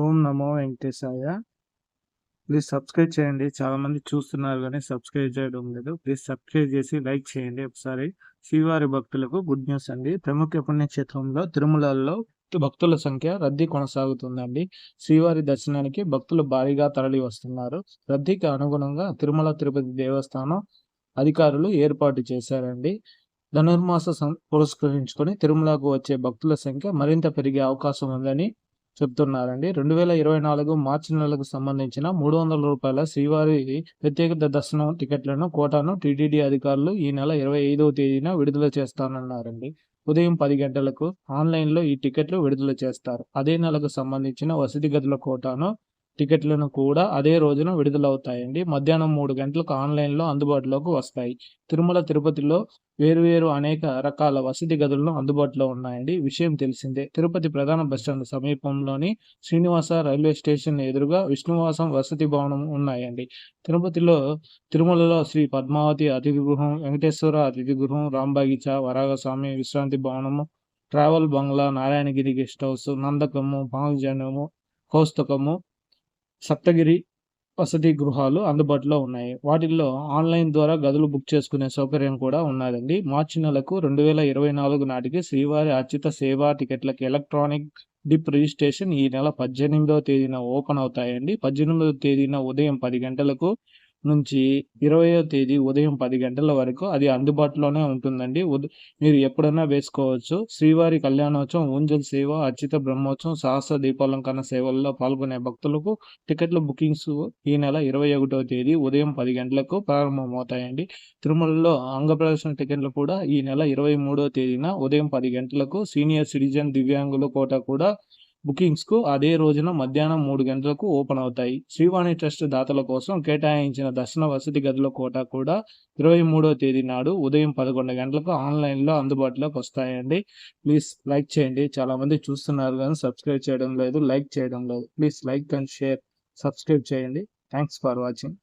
Om Namo Venkatesaya. Please subscribe చేయండి. చాలా మంది చూస్తున్నారు కానీ సబ్స్క్రైబ్ చేయడం లేదు. ప్లీజ్ సబ్స్క్రైబ్ చేసి లైక్ చేయండి ఒకసారి. శ్రీవారి భక్తులకు గుడ్ న్యూస్ అండి. ప్రముఖ పుణ్యక్షేత్రంలో తిరుమలలో భక్తుల సంఖ్య రద్దీ కొనసాగుతుందండి. శ్రీవారి దర్శనానికి భక్తులు భారీగా తరలి వస్తున్నారు. రద్దీకి అనుగుణంగా తిరుమల తిరుపతి దేవస్థానం అధికారులు ఏర్పాటు చేశారండి. ధనుర్మాస పురస్కరించుకొని తిరుమలకు వచ్చే భక్తుల సంఖ్య మరింత పెరిగే అవకాశం ఉందని చెప్తున్నారండి. రెండు వేల ఇరవై నాలుగు మార్చి నెలకు సంబంధించిన మూడు వందల రూపాయల శ్రీవారి ప్రత్యేక దర్శనం టికెట్లను కోటాను టీటీడీ అధికారులు ఈ నెల ఇరవై ఐదవ తేదీన విడుదల చేస్తానన్నారండి. ఉదయం పది గంటలకు ఆన్లైన్లో ఈ టికెట్లు విడుదల చేస్తారు. అదే నెలకు సంబంధించిన వసతి గదుల కోటాను టికెట్లను కూడా అదే రోజున విడుదలవుతాయండి. మధ్యాహ్నం మూడు గంటలకు ఆన్లైన్లో అందుబాటులోకి వస్తాయి. తిరుమల తిరుపతిలో వేరువేరు అనేక రకాల వసతి గదులను అందుబాటులో ఉన్నాయండి. విషయం తెలిసిందే. తిరుపతి ప్రధాన బస్టాండ్ సమీపంలోని శ్రీనివాస రైల్వే స్టేషన్ ఎదురుగా విష్ణువాసం వసతి భవనం ఉన్నాయండి. తిరుపతిలో తిరుమలలో శ్రీ పద్మావతి అతిథి గృహం వెంకటేశ్వర అతిథి గృహం రాంబాగిచ వరాగస్వామి విశ్రాంతి భవనము travel bungalow Narayanagiri guest house నందకము భావజనము కౌస్తకము సప్తగిరి వసతి గృహాలు అందుబాటులో ఉన్నాయి. వాటిల్లో ఆన్లైన్ ద్వారా గదులు బుక్ చేసుకునే సౌకర్యం కూడా ఉన్నదండి. మార్చి నెలకు రెండు వేల ఇరవై నాలుగు నాటికి శ్రీవారి అర్చిత సేవా టికెట్లకు ఎలక్ట్రానిక్ డిప్ రిజిస్ట్రేషన్ ఈ నెల పద్దెనిమిదవ తేదీన ఓపెన్ అవుతాయండి. పద్దెనిమిదవ తేదీన ఉదయం పది గంటలకు నుంచి ఇరవయో తేదీ ఉదయం పది గంటల వరకు అది అందుబాటులోనే ఉంటుందండి. మీరు ఎప్పుడైనా వేసుకోవచ్చు. శ్రీవారి కళ్యాణోత్సవం ఊంజల్ సేవ అర్చిత బ్రహ్మోత్సవం సహస్ర దీపాలంకరణ సేవల్లో పాల్గొనే భక్తులకు టికెట్ల బుకింగ్స్ ఈ నెల ఇరవై ఒకటో తేదీ ఉదయం పది గంటలకు ప్రారంభమవుతాయండి. తిరుమలలో అంగప్రదర్శన టికెట్లు కూడా ఈ నెల ఇరవై మూడో తేదీన ఉదయం పది గంటలకు సీనియర్ సిటిజన్ దివ్యాంగుల కోట కూడా బుకింగ్స్కు అదే రోజున మధ్యాహ్నం మూడు గంటలకు ఓపెన్ అవుతాయి. శ్రీవాణి ట్రస్ట్ దాతల కోసం కేటాయించిన దర్శన వసతి గదుల కోట కూడా ఇరవై మూడో తేదీ నాడు ఉదయం పదకొండు గంటలకు ఆన్లైన్లో అందుబాటులోకి వస్తాయండి. ప్లీజ్ లైక్ చేయండి. చాలామంది చూస్తున్నారు కానీ సబ్స్క్రైబ్ చేయడం లేదు లైక్ చేయడం లేదు. Please like and share subscribe చేయండి. Thanks for watching.